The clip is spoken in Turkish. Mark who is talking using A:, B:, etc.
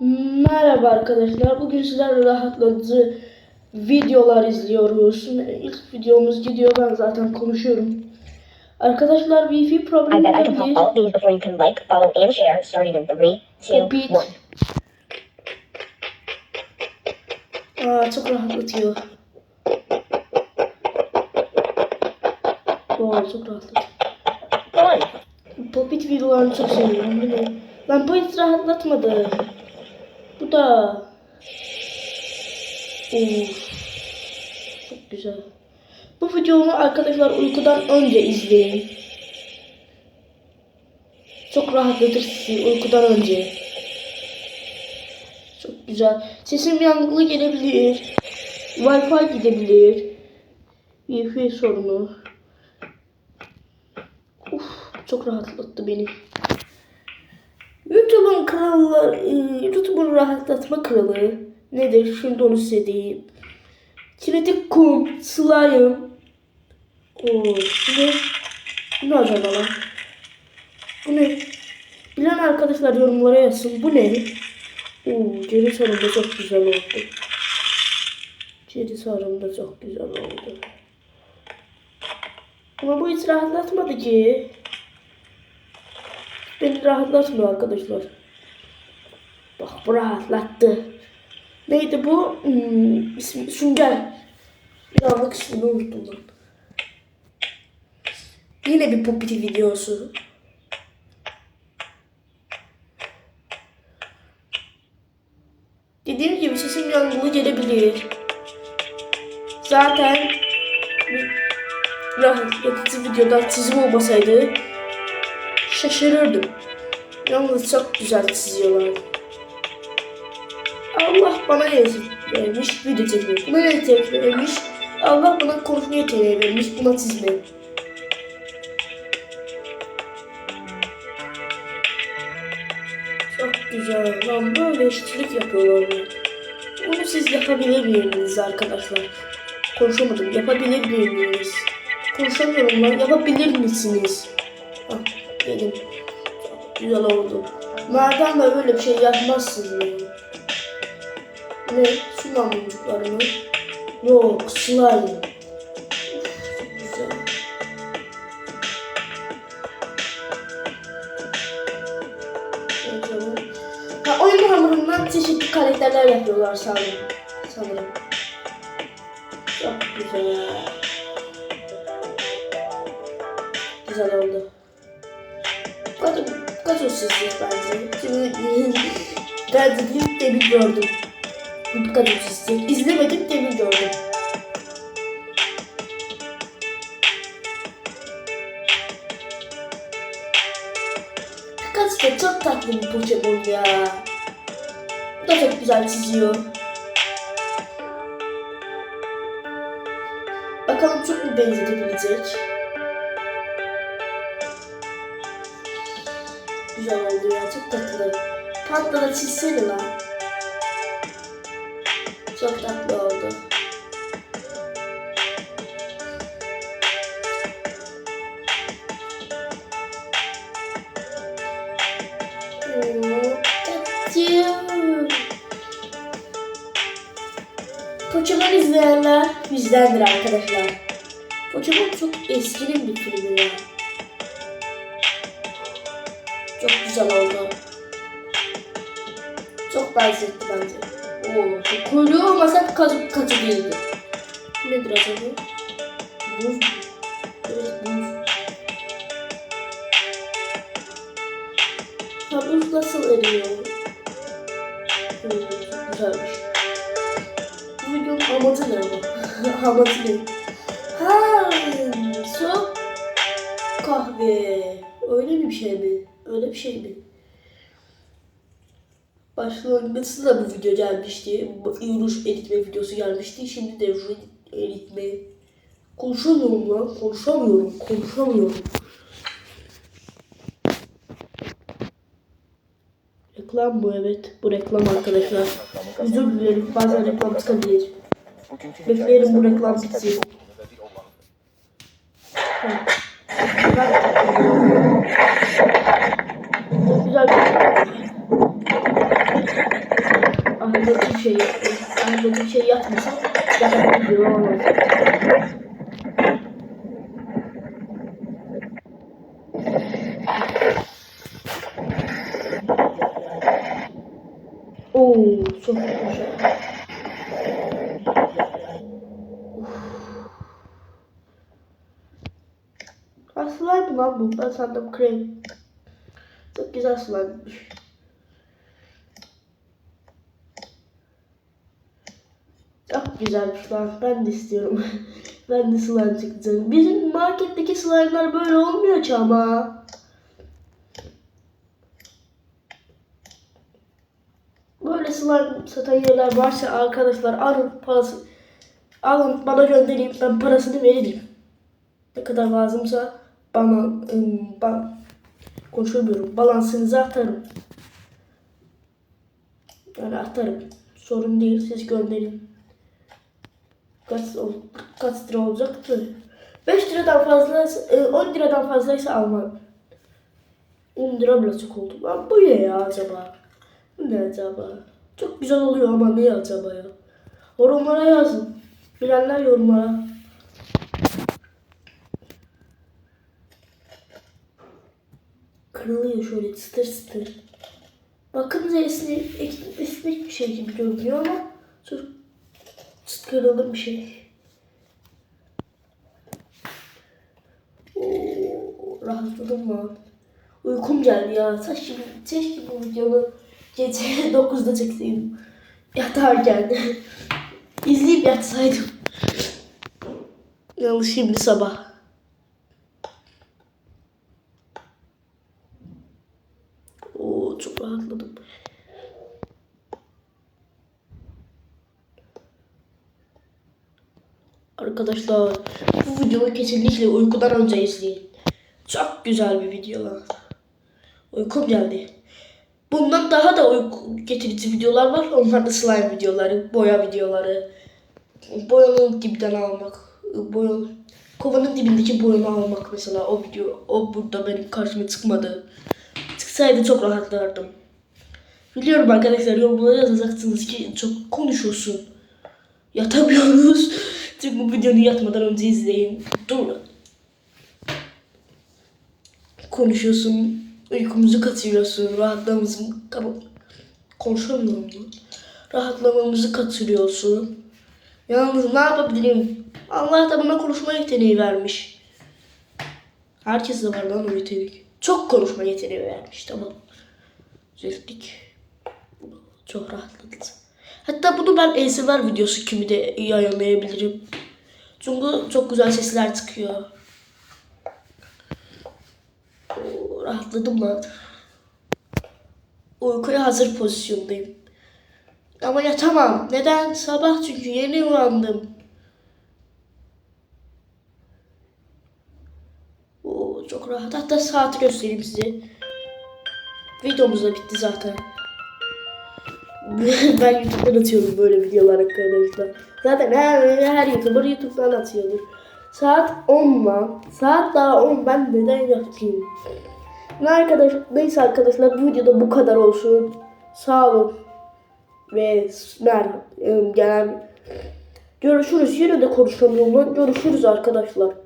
A: Merhaba arkadaşlar. Bugün sizlerle rahatlatıcı videolar izliyoruz. İlk videomuz gidiyor. Ben zaten konuşuyorum. Arkadaşlar Wi-Fi problemi
B: bet I can
A: olabilir.
B: pop all these before you can like, follow, and share, starting in three, two,
A: Repeat.
B: one.
A: Aa, çok rahatlatıyor. Oo, çok rahatlatıyor. Popit videolarını çok seviyorum. Lan bu hiç rahatlatmadı. Bu da. Of. Çok güzel. Bu videomu arkadaşlar uykudan önce izleyin. Çok rahatlatır sizi uykudan önce. Çok güzel. Sesim yankılı gelebilir. Wi-Fi gidebilir. Wi-Fi sorunu. Uf, çok rahatlattı beni. YouTube'un kralı, e, YouTube'un rahatlatma kralı nedir? Şimdi onu size diyeyim. Kinetik kum, slime. Oo, ne? Ne acaba lan? Bu ne? Bilen arkadaşlar yorumlara yazsın. Bu ne? Oo, geri sarımda çok güzel oldu. Geri sarımda çok güzel oldu. Ama bu hiç rahatlatmadı ki. Beni rahatlatmıyor arkadaşlar. Bak bu rahatlattı. Neydi bu? Hmm, ismi Sünger. Bir anlık ismini unuttum lan. Yine bir popiti videosu. Dediğim gibi sesim yankılı gelebilir. Zaten rahatlatıcı videoda çizim olmasaydı şaşırırdım. Yalnız çok güzel çiziyorlar. Allah bana yazık vermiş video çekmek. Buna yetenek vermiş. Allah bana konuşma yeteneği vermiş. Buna çizme. Çok güzel. Lan böyle işçilik yapıyorlar ya. Bunu siz yapabilir miydiniz arkadaşlar? Konuşamadım. Yapabilir miydiniz? Konuşamıyorum lan. Yapabilir misiniz? Dedim. Güzel oldu. Madem de böyle bir şey yapmazsınız ya. Ne? Su mamuncukları mı? Yok, slime. Güzel. Ha, oyun hamurundan çeşitli karakterler yapıyorlar sanırım. Sanırım. Çok güzel. Güzel oldu. Kaç, kaç o sesli bence. Şimdi ben dedim demin gördüm. Bu sesli. İzlemedim demin gördüm. Pikachu da çok tatlı bir Pokemon ya. Bu da çok güzel çiziyor. Bakalım çok mu benzetebilecek? Güzel oldu ya çok tatlı. Da çizsene lan. Çok tatlı oldu. Pokemon izleyenler bizdendir arkadaşlar. Pokemon çok eskinin bir filmi ya. Çok güzel oldu. Çok benzetti bence. Oo, kuyruğu olmasa katı, katı değildi. Nedir acaba? Buz? Evet buz. Ha buz nasıl eriyor? Güzelmiş. Bu videonun amacı ne ama? amacı ne? Ha, soğuk kahve. Öyle bir şey mi? Öyle bir şey mi? Başlangıçta da bu video gelmişti. Yunus eritme videosu gelmişti. Şimdi de Yunus eritme. Konuşamıyorum lan. Konuşamıyorum. Konuşamıyorum. Reklam bu evet. Bu reklam arkadaşlar. Özür dilerim. Bazen reklam çıkabilir. Bekleyelim bu reklam bitsin. Evet. Çok güzel bir şey yapıyorum. Ben dediğim şey yapmasam zaten video olmaz. Oo, çok güzel. Ha slime mı lan bu? Ben sandım krem. Çok güzel slime'mış. Çok güzelmiş lan. Ben de istiyorum. ben de slime çıkacağım. Bizim marketteki slime'lar böyle olmuyor ki ama. Böyle slime satan yerler varsa arkadaşlar alın parası alın bana göndereyim ben parasını veririm. Ne kadar lazımsa bana ım, ben konuşamıyorum. Balansınızı atarım. Yani atarım. Sorun değil siz gönderin. Kaç, kaç lira olacaktı? 5 liradan fazla, 10 liradan fazlaysa almam. 10 lira bile çok oldu. Lan bu ne ya acaba? Bu ne acaba? Çok güzel oluyor ama ne acaba ya? Yorumlara yazın. Bilenler yorumlara. Kırılıyor şöyle çıtır çıtır. Bakınca esnek, esnek bir şey gibi görünüyor ama çok çıt kırılır bir şey. Oo, rahatladım lan. Uykum geldi ya. Saçım, keşke bu videonu gece 9'da çekseydim. Yatarken. İzleyip yatsaydım. Yalnız şimdi sabah. Oo çok rahatladım. Arkadaşlar bu videoyu kesinlikle uykudan önce izleyin. Çok güzel bir video lan. Uykum geldi. Bundan daha da uyku getirici videolar var. Onlar da slime videoları, boya videoları. Boyanın dibden almak. Boyanın, kovanın dibindeki boyanı almak mesela o video. O burada benim karşıma çıkmadı. Çıksaydı çok rahatlardım. Biliyorum arkadaşlar yorumlara yazacaksınız ki çok konuşuyorsun. Yatamıyoruz. Çünkü bu videoyu yatmadan önce izleyin. Dur. Konuşuyorsun. Uykumuzu kaçırıyorsun. Rahatlamamızı... Konuşamıyorum lan. Rahatlamamızı kaçırıyorsun. Yalnız ne yapabilirim? Allah da bana konuşma yeteneği vermiş. Herkeste var lan o yetenek. Çok konuşma yeteneği vermiş tamam. Düzelttik. Çok rahatladık. Hatta bunu ben ASMR videosu gibi de iyi ayarlayabilirim. Çünkü çok güzel sesler çıkıyor. Rahatladım lan. Uykuya hazır pozisyondayım. Ama yatamam. Neden? Sabah çünkü yeni uyandım. Oo, çok rahat. Hatta saati göstereyim size. Videomuz da bitti zaten. ben YouTube'dan atıyorum böyle videolar arkadaşlar. Zaten her, her YouTuber YouTube'dan atıyordur. Saat 10 lan. Saat daha 10 ben neden yapayım? Ne arkadaş, neyse arkadaşlar bu videoda bu kadar olsun. Sağ olun. Ve merhaba. Gelen görüşürüz. Yine de konuşamıyorum. Görüşürüz arkadaşlar.